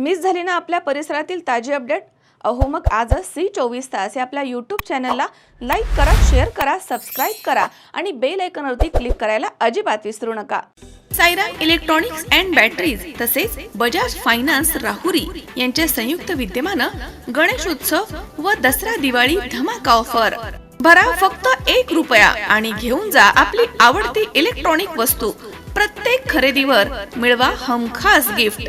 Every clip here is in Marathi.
मिस झाली ना आपल्या परिसरातील ताजी अपडेट? अहो मग आजच सी चोवीस तास या आपल्या यूट्यूब चॅनलला लाईक करा शेअर करा सबस्क्राईब करा आणि बेल आयकॉनवरती क्लिक करायला अजिबात विसरू नका. सायरा इलेक्ट्रॉनिक्स अँड बॅटरीज तसेच बजाज फायनान्स राहुरी यांच्या संयुक्त विद्यमानं गणेशोत्सव व दसरा दिवाळी धमाका ऑफर भरा फक्त एक रुपया आणि घेऊन जा आपली आवडती इलेक्ट्रॉनिक वस्तू. प्रत्येक खरेदीवर मिळवा हमखास गिफ्ट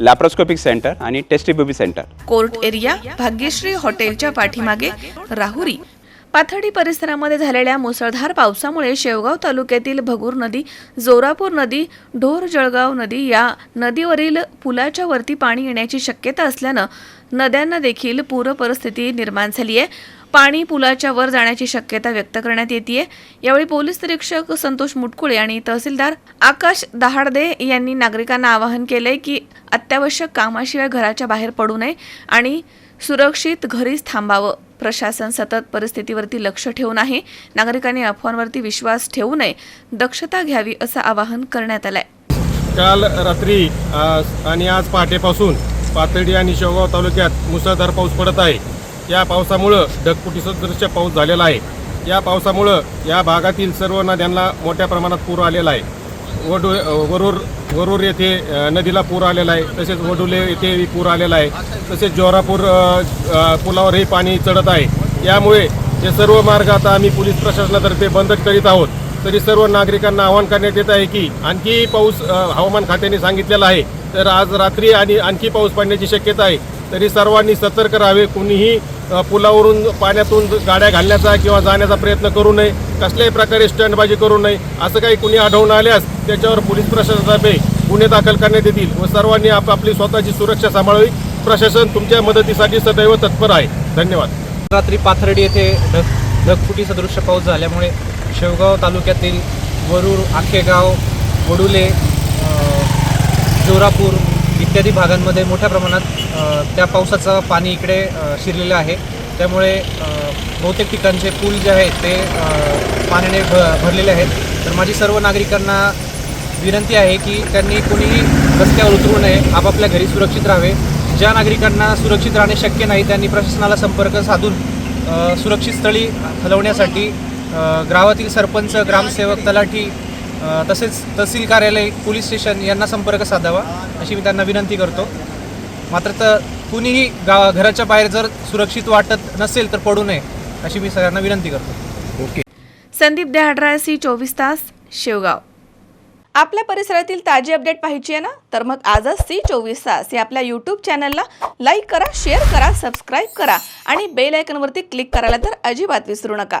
लॅप्रोस्कोपिक सेंटर आणि test tube baby centre court area Bhagyashree हॉटेलच्या पाठीमागे राहुरी. पाथडी परिसरामध्ये झालेल्या मुसळधार पावसामुळे शेवगाव तालुक्यातील भगूर नदी जोरापूर नदी ढोर जळगाव नदी या नदीवरील पुलाच्या वरती पाणी येण्याची शक्यता असल्यानं नद्यांना देखील पूर परिस्थिती निर्माण झाली आहे पाणी पुलाच्या वर जाण्याची शक्यता व्यक्त करण्यात येते यावेळी पोलीस निरीक्षक संतोष मुटकुळे आणि तहसीलदार आकाश दहाडदे यांनी नागरिकांना आवाहन केलंय की अत्यावश्यक कामाशिवाय घराच्या बाहेर पडू नये आणि सुरक्षित घरीच थांबावं. प्रशासन सतत परिस्थितीवरती लक्ष ठेवून आहे. नागरिकांनी अफवांवरती विश्वास ठेवू नये. दक्षता घ्यावी असं आवाहन करण्यात आलंय. काल रात्री आणि आज पहाटेपासून पाथर्डी आणि शेवगाव तालुक्यात मुसळधार पाऊस पडत आहे. या पावसामुळं ढगफुटी सदृश्य पाऊस झालेला आहे. या पावसामुळं या भागातील सर्व नद्यांना मोठ्या प्रमाणात पूर आलेला आहे. वडू वरूर वरूर येथे नदीला पूर आलेला आहे. तसेच वडुले येथे पूर आलेला आहे. तसेच जोरापूर पुलावरही पाणी चढत आहे. यामुळे हे सर्व मार्ग आता आम्ही पोलीस प्रशासनातर्फे बंद करीत आहोत. तरी सर्व नागरिकांना आवाहन करण्यात येत आहे की आणखी पाऊस हवामान खात्याने सांगितलेला आहे. तर आज रात्री आणि आणखी पाऊस पडण्याची शक्यता आहे. तरी सर्वांनी सतर्क राहावे. कुणीही पुलावरून पाण्यातून गाड्या घालण्याचा किंवा जाण्याचा प्रयत्न करू नये. कसल्याही प्रकारे स्टंटबाजी करू नये. असं काही कुणी आढळून आल्यास त्याच्यावर पोलीस प्रशासनातर्फे गुन्हे दाखल करण्यात येतील व सर्वांनी आपापली स्वतःची सुरक्षा सांभाळावी. प्रशासन तुमच्या मदतीसाठी सदैव तत्पर आहे. धन्यवाद. रात्री पाथर्डी येथे ढग ढगफुटी सदृश पाऊस झाल्यामुळे शेवगाव तालुक्यातील वरूर आखेगाव वडुले जोरापूर इत्यादी भागांमध्ये मोठ्या प्रमाणात त्या पावसाचं पाणी इकडे शिरलेलं आहे. त्यामुळे बहुतेक ठिकाणचे पूल जे आहेत ते पाण्याने भ भरलेले आहेत. तर माझी सर्व नागरिकांना विनंती आहे की त्यांनी कोणीही रस्त्यावर उतरू नये आपापल्या घरी सुरक्षित राहावे. ज्या नागरिकांना सुरक्षित राहणे शक्य नाही त्यांनी प्रशासनाला संपर्क साधून सुरक्षित स्थळी हलवण्यासाठी ग्रावातील गावातील सरपंच ग्रामसेवक तलाठी तसेच तहसील कार्यालय पोलीस स्टेशन यांना संपर्क साधावा अशी मी त्यांना विनंती करतो. मात्र तर कुणीही गा घराच्या बाहेर जर सुरक्षित वाटत नसेल तर पडू नये अशी मी सगळ्यांना विनंती करतो. संदीप देहाडरा सी चोवीस तास शेवगाव. आपल्या परिसरातील ताजी अपडेट पाहिजे आहे ना? तर मग आजच सी चोवीस तास या आपल्या यूट्यूब चॅनलला लाईक करा शेअर करा सबस्क्राईब करा आणि बेल आयकॉनवरती क्लिक करायला तर अजिबात विसरू नका.